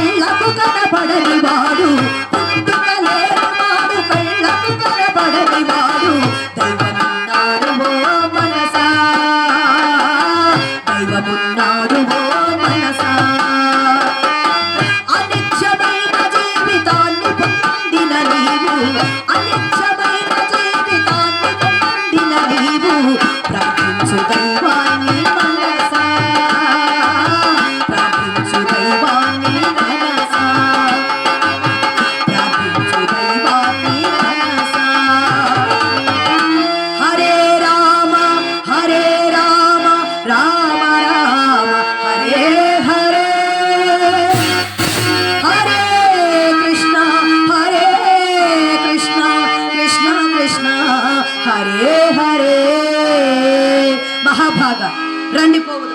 కళ్ళకు కనబడని వాడు పుట్టుకలేవాడు కళ్ళకు కనబడని వాడు. దైవమున్నాడు ఓ మనసా. దైవమున్నాడు ఓ జీవితాన్ని పొందిన నీవు అనిత్య భాగ రండి పోవు